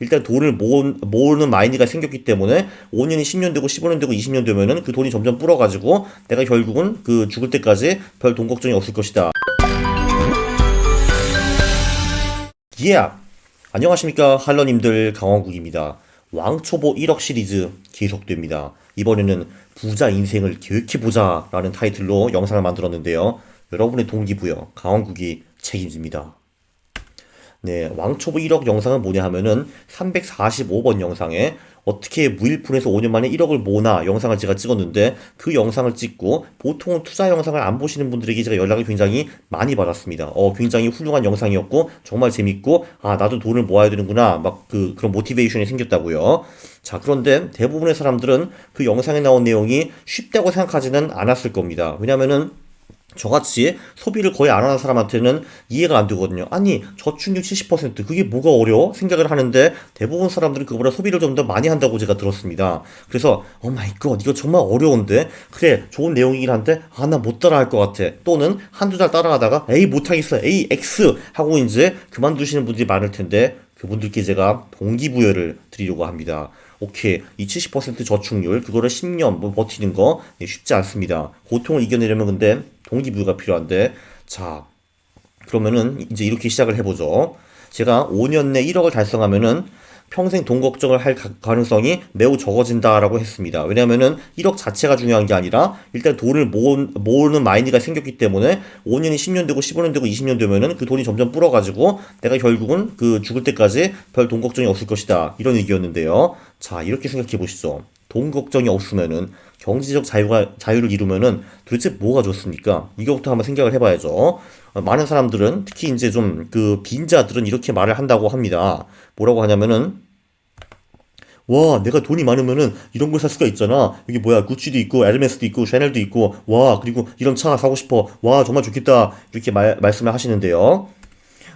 일단 돈을 모, 모으 는 마인드가 생겼기 때문에 5년이 10년 되고 15년 되고 20년 되면은 그 돈이 점점 불어가지고 내가 결국은 그 죽을 때까지 별 돈 걱정이 없을 것이다. 예! 안녕하십니까 할러님들 강원국입니다. 왕초보 1억 시리즈 계속됩니다. 이번에는 부자 인생을 계획해보자 라는 타이틀로 영상을 만들었는데요. 여러분의 동기부여 강원국이 책임집니다. 네, 왕초보 1억 영상은 뭐냐 하면은 345번 영상에 어떻게 무일푼에서 5년 만에 1억을 모으나 영상을 제가 찍었는데 그 영상을 찍고 보통 투자 영상을 안 보시는 분들에게 제가 연락을 굉장히 많이 받았습니다. 어, 굉장히 훌륭한 영상이었고 정말 재밌고 아, 나도 돈을 모아야 되는구나. 막 그 그런 모티베이션이 생겼다고요. 자, 그런데 대부분의 사람들은 그 영상에 나온 내용이 쉽다고 생각하지는 않았을 겁니다. 왜냐면은 저같이 소비를 거의 안 하는 사람한테는 이해가 안 되거든요. 아니, 저축률 70% 그게 뭐가 어려워? 생각을 하는데 대부분 사람들은 그보다 소비를 좀 더 많이 한다고 제가 들었습니다. 그래서 오 마이 갓, 이거 정말 어려운데. 그래, 좋은 내용이긴 한데 아, 나 못 따라 할 것 같아. 또는 한두 달 따라하다가 에이, 못 하겠어. 에이, X 하고 이제 그만두시는 분들이 많을 텐데 그분들께 제가 동기부여를 드리려고 합니다. 오케이. 이 70% 저축률, 그거를 10년 뭐 버티는 거 네, 쉽지 않습니다. 고통을 이겨내려면 근데 동기부여가 필요한데, 자, 그러면은 이제 이렇게 시작을 해보죠. 제가 5년 내 1억을 달성하면은 평생 돈 걱정을 할 가- 가능성이 매우 적어진다라고 했습니다. 왜냐면은 1억 자체가 중요한 게 아니라 일단 돈을 모으, 모으 는 마인드가 생겼기 때문에 5년이 10년 되고 15년 되고 20년 되면은 그 돈이 점점 불어가지고 내가 결국은 그 죽을 때까지 별 돈 걱정이 없을 것이다. 이런 얘기였는데요. 자, 이렇게 생각해 보시죠. 돈 걱정이 없으면은 경제적 자유가 자유를 이루면은 도대체 뭐가 좋습니까? 이거부터 한번 생각을 해봐야죠. 어, 많은 사람들은 특히 이제 좀 그 빈자들은 이렇게 말을 한다고 합니다. 뭐라고 하냐면은 와, 내가 돈이 많으면은 이런 걸 살 수가 있잖아. 여기 뭐야, 구찌도 있고, 에르메스도 있고, 샤넬도 있고, 와, 그리고 이런 차 사고 싶어. 와, 정말 좋겠다. 이렇게 말, 말씀을 하시는데요.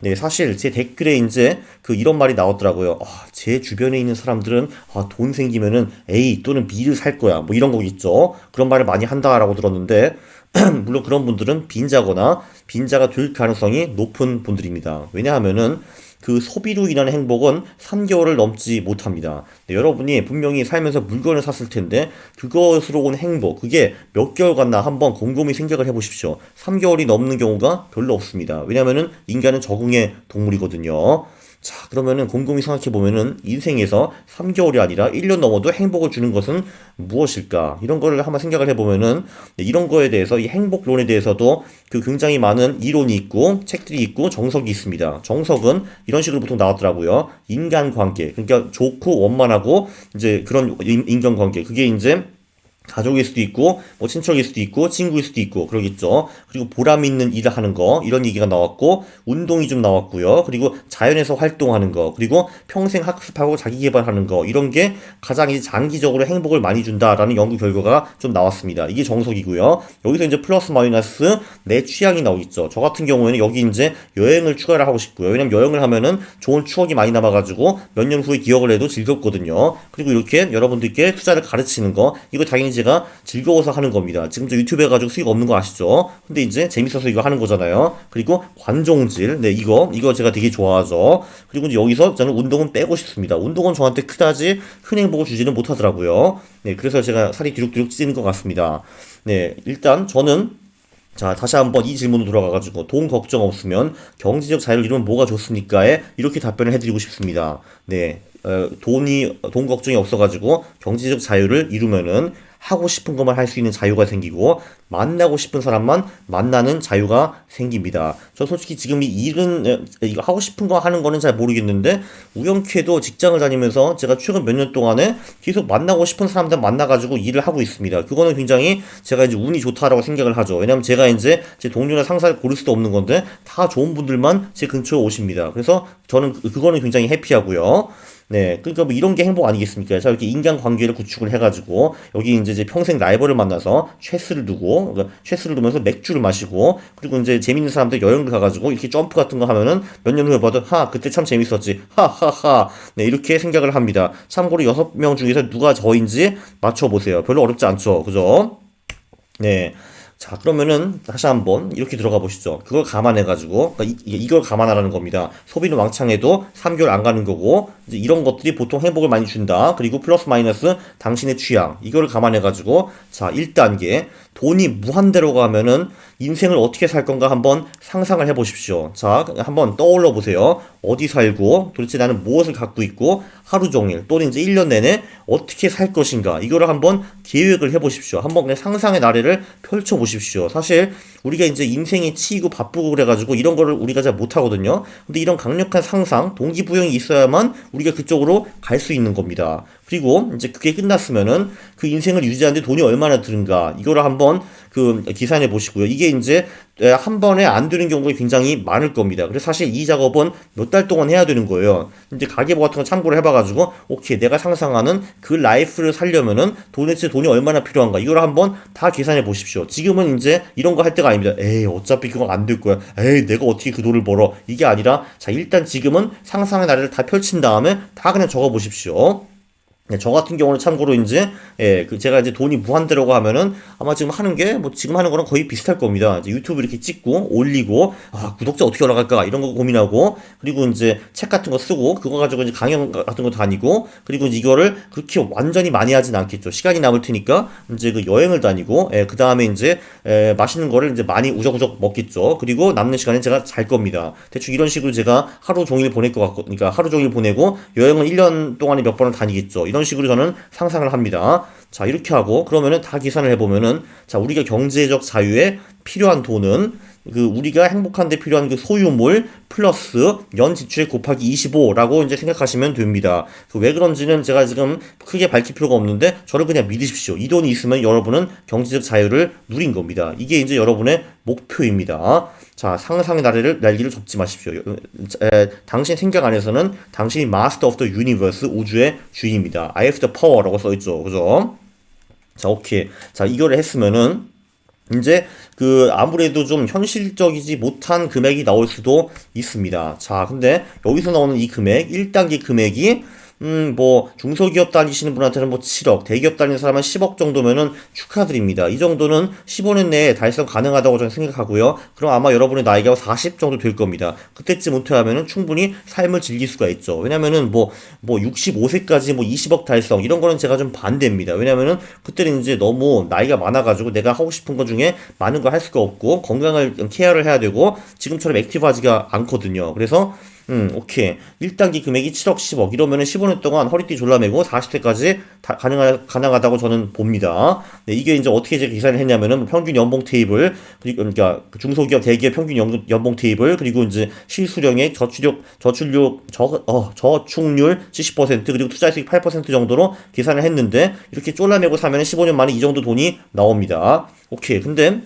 네, 사실 제 댓글에 이제 그 이런 말이 나왔더라고요. 아, 제 주변에 있는 사람들은 아, 돈 생기면은 A 또는 B를 살 거야. 뭐 이런 거 있죠. 그런 말을 많이 한다라고 들었는데 물론 그런 분들은 빈자거나 빈자가 될 가능성이 높은 분들입니다. 왜냐하면은 그 소비로 인한 행복은 3개월을 넘지 못합니다. 네, 여러분이 분명히 살면서 물건을 샀을 텐데 그것으로 온 행복, 그게 몇 개월 갔나 한번 곰곰이 생각을 해보십시오. 3개월이 넘는 경우가 별로 없습니다. 왜냐하면은 인간은 적응의 동물이거든요. 자, 그러면은 곰곰이 생각해 보면은 인생에서 3개월이 아니라 1년 넘어도 행복을 주는 것은 무엇일까? 이런 거를 한번 생각을 해 보면은 네, 이런 거에 대해서 이 행복론에 대해서도 그 굉장히 많은 이론이 있고 책들이 있고 정석이 있습니다. 정석은 이런 식으로 보통 나왔더라고요. 인간 관계. 그러니까 좋고 원만하고 이제 그런 인- 인간관계. 그게 이제 가족일 수도 있고, 뭐 친척일 수도 있고, 친구일 수도 있고, 그러겠죠. 그리고 보람 있는 일을 하는 거, 이런 얘기가 나왔고, 운동이 좀 나왔고요. 그리고 자연에서 활동하는 거, 그리고 평생 학습하고 자기 개발하는 거, 이런 게 가장 이제 장기적으로 행복을 많이 준다라는 연구 결과가 좀 나왔습니다. 이게 정석이고요. 여기서 이제 플러스 마이너스 내 취향이 나오겠죠. 저 같은 경우에는 여기 이제 여행을 추가를 하고 싶고요. 왜냐면 여행을 하면은 좋은 추억이 많이 남아가지고 몇 년 후에 기억을 해도 즐겁거든요. 그리고 이렇게 여러분들께 투자를 가르치는 거, 이거 당연히 제가 즐거워서 하는 겁니다. 지금 저 유튜브 해가지고 수익 없는 거 아시죠? 근데 이제 재밌어서 이거 하는 거잖아요. 그리고 관종질, 네, 이거, 이거 제가 되게 좋아하죠. 그리고 여기서 저는 운동은 빼고 싶습니다. 운동은 저한테 그다지 큰 행복을 주지는 못하더라고요. 네, 그래서 제가 살이 뒤룩뒤룩 찌는 것 같습니다. 네, 일단 저는 자, 다시 한번 이 질문으로 돌아가가지고, 돈 걱정 없으면 경제적 자유를 이루면 뭐가 좋습니까에 이렇게 답변을 해드리고 싶습니다. 네, 어, 돈이, 돈 걱정이 없어가지고 경제적 자유를 이루면은 하고 싶은 것만 할 수 있는 자유가 생기고, 만나고 싶은 사람만 만나는 자유가 생깁니다. 저 솔직히 지금 이 일은, 에, 이거 하고 싶은 거 하는 거는 잘 모르겠는데, 우연케도 직장을 다니면서 제가 최근 몇 년 동안에 계속 만나고 싶은 사람들 만나가지고 일을 하고 있습니다. 그거는 굉장히 제가 이제 운이 좋다라고 생각을 하죠. 왜냐면 제가 이제 제 동료나 상사를 고를 수도 없는 건데, 다 좋은 분들만 제 근처에 오십니다. 그래서 저는 그- 그거는 굉장히 해피하고요. 네, 그러니까 뭐 이런 게 행복 아니겠습니까? 자, 이렇게 인간 관계를 구축을 해가지고 여기 이제 제 평생 라이벌을 만나서 최스를 두고 그러니까 최스를 두면서 맥주를 마시고 그리고 이제 재밌는 사람들 여행을 가가지고 이렇게 점프 같은 거 하면은 몇 년 후에 봐도 하 그때 참 재밌었지 하하하 네 이렇게 생각을 합니다. 참고로 여섯 명 중에서 누가 저인지 맞춰보세요. 별로 어렵지 않죠, 그죠? 네. 자, 그러면은 다시 한번 이렇게 들어가 보시죠. 그걸 감안해 가지고, 그러니까 이, 이걸 감안하라는 겁니다. 소비는 왕창해도 3개월 안 가는 거고, 이제 이런 것들이 보통 행복을 많이 준다. 그리고 플러스 마이너스 당신의 취향. 이거를 감안해 가지고, 자, 1단계. 돈이 무한대로 가면은 인생을 어떻게 살 건가 한번 상상을 해 보십시오. 자, 한번 떠올려 보세요. 어디 살고, 도대체 나는 무엇을 갖고 있고, 하루 종일 또는 이제 1년 내내 어떻게 살 것인가. 이거를 한번 계획을 해 보십시오. 한번 그냥 상상의 나래를 펼쳐 보십시오. 사실 우리가 이제 인생이 치이고 바쁘고 그래가지고 이런 거를 우리가 잘 못하거든요. 근데 이런 강력한 상상, 동기부여이 있어야만 우리가 그쪽으로 갈 수 있는 겁니다. 그리고 이제 그게 끝났으면은 그 인생을 유지하는데 돈이 얼마나 드는가 이거를 한번 그 계산해 보시고요. 이게 이제 한 번에 안 되는 경우가 굉장히 많을 겁니다. 그래서 사실 이 작업은 몇 달 동안 해야 되는 거예요. 이제 가계부 같은 거 참고를 해봐가지고 오케이 내가 상상하는 그 라이프를 살려면은 도대체 돈이 얼마나 필요한가 이걸 한번 다 계산해 보십시오. 지금은 이제 이런 거 할 때가 아닙니다. 에이 어차피 그거 안될 거야. 에이 내가 어떻게 그 돈을 벌어 이게 아니라 자 일단 지금은 상상의 나래를 다 펼친 다음에 다 그냥 적어 보십시오. 네, 저 같은 경우는 참고로 이제 예, 그 제가 이제 돈이 무한대라고 하면은 아마 지금 하는 게 뭐 지금 하는 거랑 거의 비슷할 겁니다. 이제 유튜브 이렇게 찍고 올리고 아 구독자 어떻게 올라갈까 이런 거 고민하고 그리고 이제 책 같은 거 쓰고 그거 가지고 이제 강연 같은 거 다니고 그리고 이거를 그렇게 완전히 많이 하진 않겠죠. 시간이 남을 테니까 이제 그 여행을 다니고 예, 그 다음에 이제 예, 맛있는 거를 이제 많이 우적우적 먹겠죠. 그리고 남는 시간에 제가 잘 겁니다. 대충 이런 식으로 제가 하루 종일 보낼 것 같고 그러니까 하루 종일 보내고 여행은 1년 동안에 몇 번을 다니겠죠. 이런 식으로 저는 상상을 합니다. 자, 이렇게 하고 그러면은 다 계산을 해보면은 자, 우리가 경제적 자유에 필요한 돈은 그 우리가 행복한데 필요한 그 소유물 플러스 연 지출액 곱하기 25라고 이제 생각하시면 됩니다. 그 왜 그런지는 제가 지금 크게 밝힐 필요가 없는데 저를 그냥 믿으십시오. 이 돈이 있으면 여러분은 경제적 자유를 누린 겁니다. 이게 이제 여러분의 목표입니다. 자, 상상의 나래를 날개를 접지 마십시오. 에, 당신 생각 안에서는 당신이 마스터 오브 더 유니버스 우주의 주인입니다. I have the power라고 써 있죠. 그죠? 자, 오케이. 자, 이거를 했으면은 이제 그 아무래도 좀 현실적이지 못한 금액이 나올 수도 있습니다. 자, 근데 여기서 나오는 이 금액, 1단계 금액이 음, 뭐, 중소기업 다니시는 분한테는 뭐 7억, 대기업 다니는 사람은 10억 정도면은 축하드립니다. 이 정도는 15년 내에 달성 가능하다고 저는 생각하고요. 그럼 아마 여러분의 나이가 40 정도 될 겁니다. 그때쯤 은퇴하면은 충분히 삶을 즐길 수가 있죠. 왜냐면은 뭐, 뭐 65세까지 뭐 20억 달성, 이런 거는 제가 좀 반대입니다. 왜냐면은 그때는 이제 너무 나이가 많아가지고 내가 하고 싶은 것 중에 많은 걸 할 수가 없고, 건강을 케어를 해야 되고, 지금처럼 액티브하지가 않거든요. 그래서 음, 오케이. 1단계 금액이 7억, 10억. 이러면은 15년 동안 허리띠 졸라매고 40세까지 다 가능하, 가능하다고 저는 봅니다. 네, 이게 이제 어떻게 제가 계산을 했냐면은 뭐 평균 연봉 테이블, 그리고 그러니까 그 중소기업, 대기업 평균 연, 연봉 테이블, 그리고 이제 실수령액, 저출력, 저출력, 저, 어, 저축률 70%, 그리고 투자 수익 8% 정도로 계산을 했는데 이렇게 쫄라매고 사면은 15년 만에 이 정도 돈이 나옵니다. 오케이. 근데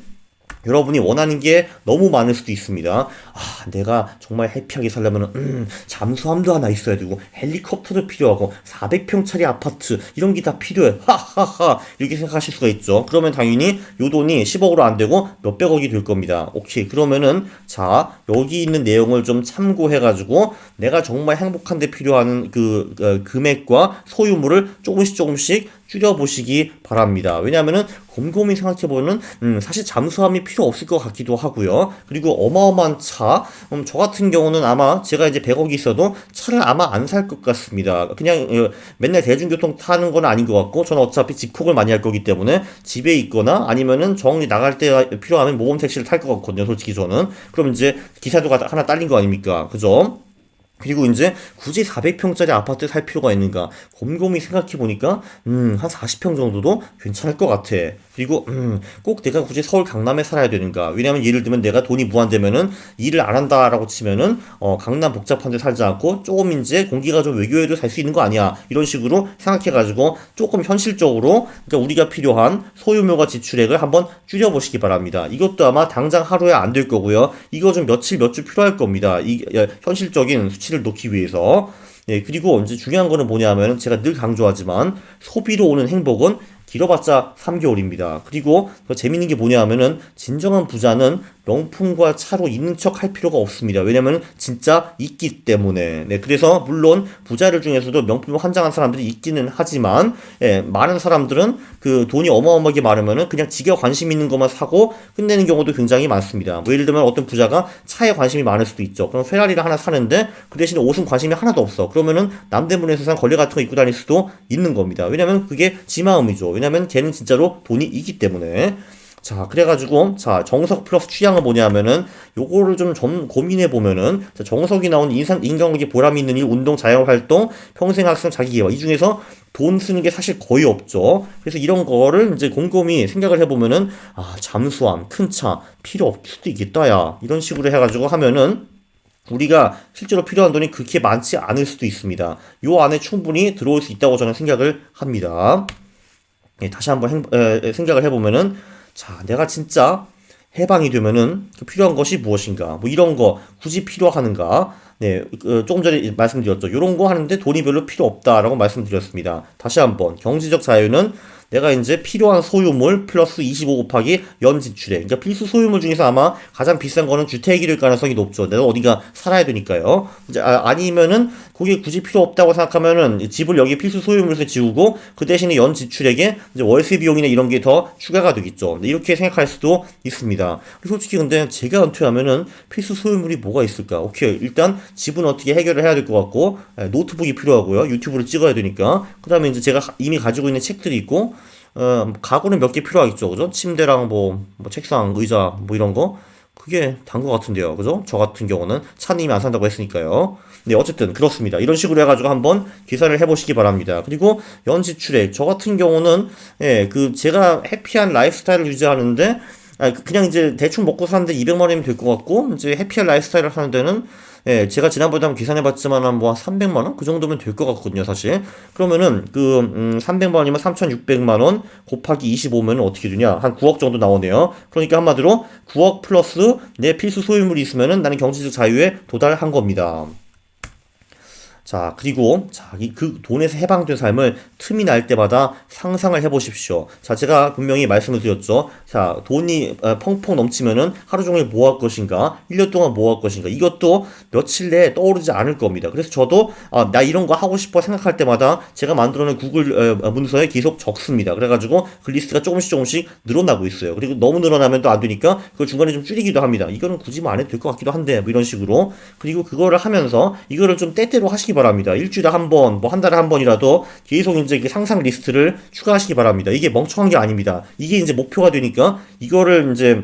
여러분이 원하는 게 너무 많을 수도 있습니다. 아, 내가 정말 해피하게 살려면, 음, 잠수함도 하나 있어야 되고, 헬리콥터도 필요하고, 400평짜리 아파트, 이런 게 다 필요해. 하하하. 이렇게 생각하실 수가 있죠. 그러면 당연히 요 돈이 10억으로 안 되고 몇백억이 될 겁니다. 오케이. 그러면은, 자, 여기 있는 내용을 좀 참고해가지고, 내가 정말 행복한데 필요한 그, 그 금액과 소유물을 조금씩 조금씩 줄여보시기 바랍니다. 왜냐하면은 곰곰이 생각해보면 음, 사실 잠수함이 필요 없을 것 같기도 하고요. 그리고 어마어마한 차, 음, 저 같은 경우는 아마 제가 이제 100억이 있어도 차를 아마 안 살 것 같습니다. 그냥 어, 맨날 대중교통 타는 건 아닌 것 같고 저는 어차피 집콕을 많이 할 거기 때문에 집에 있거나 아니면은 정리 나갈 때 필요하면 모범 택시를 탈 것 같거든요. 솔직히 저는. 그럼 이제 기사도 하나 딸린 거 아닙니까? 그죠? 그리고 이제 굳이 400평짜리 아파트 살 필요가 있는가 곰곰이 생각해 보니까 음 한 40평 정도도 괜찮을 것 같아. 그리고 음, 꼭 내가 굳이 서울 강남에 살아야 되는가? 왜냐면 예를 들면 내가 돈이 무한되면은 일을 안 한다라고 치면은 어, 강남 복잡한 데 살지 않고 조금 이제 공기가 좀 외교에도 살 수 있는 거 아니야? 이런 식으로 생각해 가지고 조금 현실적으로 그러니까 우리가 필요한 소유물과 지출액을 한번 줄여 보시기 바랍니다. 이것도 아마 당장 하루에 안 될 거고요. 이거 좀 며칠 몇 주 필요할 겁니다. 이 현실적인 수치 를 놓기 위해서 예, 그리고 이제 중요한 거는 뭐냐면 제가 늘 강조하지만 소비로 오는 행복은 길어봤자 3개월입니다. 그리고 더 재밌는 게 뭐냐 하면은 진정한 부자는 명품과 차로 있는 척 할 필요가 없습니다. 왜냐면 진짜 있기 때문에. 네, 그래서 물론 부자들 중에서도 명품을 환장한 사람들이 있기는 하지만 예, 많은 사람들은 그 돈이 어마어마하게 많으면은 그냥 지가 관심 있는 것만 사고 끝내는 경우도 굉장히 많습니다. 뭐 예를 들면 어떤 부자가 차에 관심이 많을 수도 있죠. 그럼 페라리를 하나 사는데 그 대신에 옷은 관심이 하나도 없어. 그러면은 남대문에서 산 걸레 같은 거 입고 다닐 수도 있는 겁니다. 왜냐면 그게 지 마음이죠. 왜냐면 걔는 진짜로 돈이 있기 때문에. 자, 그래가지고, 자, 정석 플러스 취향은 뭐냐면은, 요거를 좀 좀 고민해 보면은, 자, 정석이 나온 인상, 인간관계 보람 있는 일, 운동, 자영활동, 평생학습, 자기개발. 이 중에서 돈 쓰는 게 사실 거의 없죠. 그래서 이런 거를 이제 곰곰이 생각을 해보면은, 아, 잠수함, 큰 차, 필요 없을 수도 있겠다, 야. 이런 식으로 해가지고 하면은, 우리가 실제로 필요한 돈이 그렇게 많지 않을 수도 있습니다. 요 안에 충분히 들어올 수 있다고 저는 생각을 합니다. 예, 다시 한번 생각을 해보면은, 자, 내가 진짜 해방이 되면은 그 필요한 것이 무엇인가? 뭐 이런 거 굳이 필요하는가? 네, 그 조금 전에 말씀드렸죠. 이런 거 하는데 돈이 별로 필요 없다라고 말씀드렸습니다. 다시 한번 경제적 자유는 내가 이제 필요한 소유물 플러스 25 곱하기 연 지출액. 그러니까 필수 소유물 중에서 아마 가장 비싼 거는 주택이 될 가능성이 높죠. 내가 어디가 살아야 되니까요. 이제 아, 아니면은 그게 굳이 필요 없다고 생각하면은 집을 여기 필수 소유물에서 지우고 그 대신에 연 지출액에 이제 월세 비용이나 이런 게 더 추가가 되겠죠. 이렇게 생각할 수도 있습니다. 솔직히 근데 제가 은퇴하면은 필수 소유물이 뭐가 있을까? 오케이. 일단 집은 어떻게 해결을 해야 될 것 같고 에, 노트북이 필요하고요. 유튜브를 찍어야 되니까. 그 다음에 이제 제가 가- 이미 가지고 있는 책들이 있고 어, 가구는 몇 개 필요하겠죠. 그죠? 침대랑 뭐, 뭐 책상, 의자 뭐 이런 거. 그게 단 것 같은데요. 그죠? 저 같은 경우는 차님이 안 산다고 했으니까요. 네, 어쨌든 그렇습니다. 이런 식으로 해가지고 한번 계산을 해보시기 바랍니다. 그리고 연지출액. 저 같은 경우는, 예, 그, 제가 해피한 라이프스타일을 유지하는데, 아, 그- 그냥 이제 대충 먹고 사는데 200만 원이면 될 것 같고, 이제 해피한 라이프스타일을 하는 데는, 예, 제가 지난번에 한번 계산해봤지만 한 뭐 300만 원? 그 정도면 될 것 같거든요, 사실. 그러면은, 그, 음, 300만 원이면 3,600만 원 곱하기 25면은 어떻게 되냐? 한 9억 정도 나오네요. 그러니까 한마디로 9억 플러스 내 필수 소유물이 있으면은 나는 경제적 자유에 도달한 겁니다. 자, 그리고, 자, 이 그 돈에서 해방된 삶을 틈이 날 때마다 상상을 해보십시오. 자, 제가 분명히 말씀을 드렸죠. 자, 돈이 어, 펑펑 넘치면은 하루 종일 뭐 할 것인가, 1년 동안 뭐 할 것인가, 이것도 며칠 내에 떠오르지 않을 겁니다. 그래서 저도, 아, 나 이런 거 하고 싶어 생각할 때마다 제가 만들어낸 구글 어, 문서에 계속 적습니다. 그래가지고 그 리스트가 조금씩 조금씩 늘어나고 있어요. 그리고 너무 늘어나면 또 안 되니까 그걸 중간에 좀 줄이기도 합니다. 이거는 굳이 뭐 안 해도 될 것 같기도 한데, 뭐 이런 식으로. 그리고 그거를 하면서 이거를 좀 때때로 하시기 바랍니다. 일주일에 한 번, 뭐 한 달에 한 번이라도 계속 이제 상상 리스트를 추가하시기 바랍니다. 이게 멍청한 게 아닙니다. 이게 이제 목표가 되니까 이거를 이제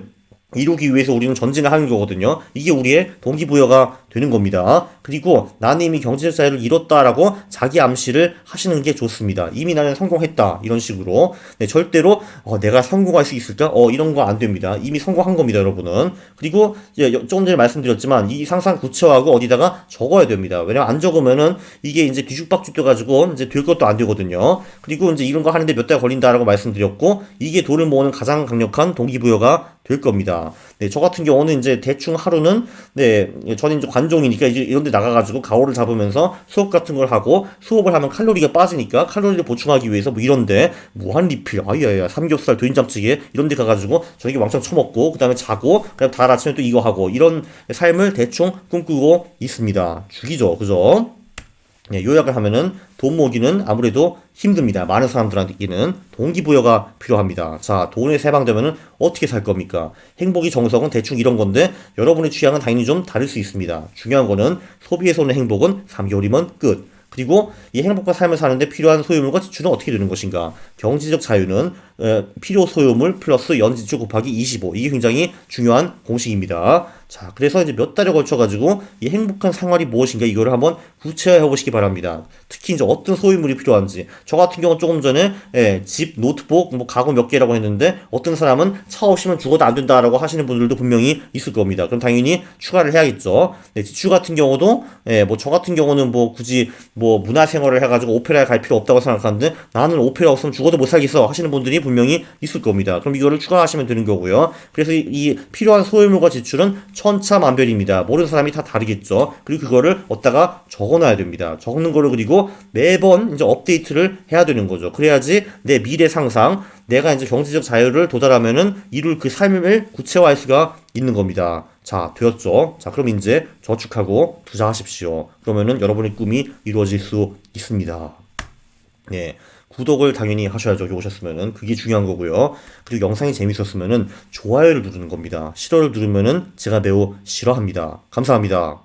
이루기 위해서 우리는 전진을 하는 거거든요. 이게 우리의 동기부여가 되는 겁니다. 그리고 나는 이미 경제적 자유를 이뤘다라고 자기 암시를 하시는 게 좋습니다. 이미 나는 성공했다. 이런 식으로. 네, 절대로 어, 내가 성공할 수 있을까? 어, 이런 거 안 됩니다. 이미 성공한 겁니다, 여러분은. 그리고 여- 조금 전에 말씀드렸지만 이 상상 구체화하고 어디다가 적어야 됩니다. 왜냐면 안 적으면은 이게 이제 뒤죽박죽 돼가지고 이제 될 것도 안 되거든요. 그리고 이제 이런 거 하는데 몇 달 걸린다라고 말씀드렸고 이게 돈을 모으는 가장 강력한 동기부여가 될 겁니다. 네, 저 같은 경우는 이제 대충 하루는 네, 저는 이제 관종이니까 이제 이런 데 나가가지고 가오를 잡으면서 수업 같은 걸 하고 수업을 하면 칼로리가 빠지니까 칼로리를 보충하기 위해서 뭐 이런데 무한 리필, 아야야 삼겹살, 된장찌개 이런 데 가가지고 저녁에 왕창 처먹고 그 다음에 자고 그다음 다음 아침에 또 이거 하고 이런 삶을 대충 꿈꾸고 있습니다. 죽이죠, 그죠? 네, 요약을 하면은 돈 모기는 아무래도 힘듭니다. 많은 사람들한테는 동기부여가 필요합니다. 자, 돈에 해방되면은 어떻게 살 겁니까? 행복이 정석은 대충 이런 건데 여러분의 취향은 당연히 좀 다를 수 있습니다. 중요한 거는 소비에서 오는 행복은 3개월이면 끝. 그리고 이 행복한 삶을 사는데 필요한 소유물과 지출은 어떻게 되는 것인가? 경제적 자유는 어, 필요 소유물 플러스 연지출 곱하기 25. 이게 굉장히 중요한 공식입니다. 자, 그래서 이제 몇 달에 걸쳐 가지고 이 행복한 생활이 무엇인가 이거를 한번 구체화해 보시기 바랍니다. 특히 이제 어떤 소유물이 필요한지. 저 같은 경우는 조금 전에 예, 집, 노트북, 뭐 가구 몇 개라고 했는데 어떤 사람은 차 없이면 죽어도 안 된다라고 하시는 분들도 분명히 있을 겁니다. 그럼 당연히 추가를 해야겠죠. 네, 지출 같은 경우도 예, 뭐 저 같은 경우는 뭐 굳이 뭐 문화생활을 해가지고 오페라에 갈 필요 없다고 생각하는데 나는 오페라 없으면 죽어도 못 살겠어 하시는 분들이 분명히 있을 겁니다. 그럼 이거를 추가하시면 되는 거고요. 그래서 이, 이 필요한 소유물과 지출은 천차만별입니다. 모르는 사람이 다 다르겠죠. 그리고 그거를 어디다가 적어놔야 됩니다. 적는 거를 그리고 매번 이제 업데이트를 해야 되는 거죠. 그래야지 내 미래 상상, 내가 이제 경제적 자유를 도달하면은 이룰 그 삶을 구체화할 수가 있는 겁니다. 자, 되었죠? 자, 그럼 이제 저축하고 투자하십시오. 그러면은 여러분의 꿈이 이루어질 수 있습니다. 예. 구독을 당연히 하셔야죠. 오셨으면은 그게 중요한 거고요. 그리고 영상이 재밌었으면은 좋아요를 누르는 겁니다. 싫어를 누르면은 제가 매우 싫어합니다. 감사합니다.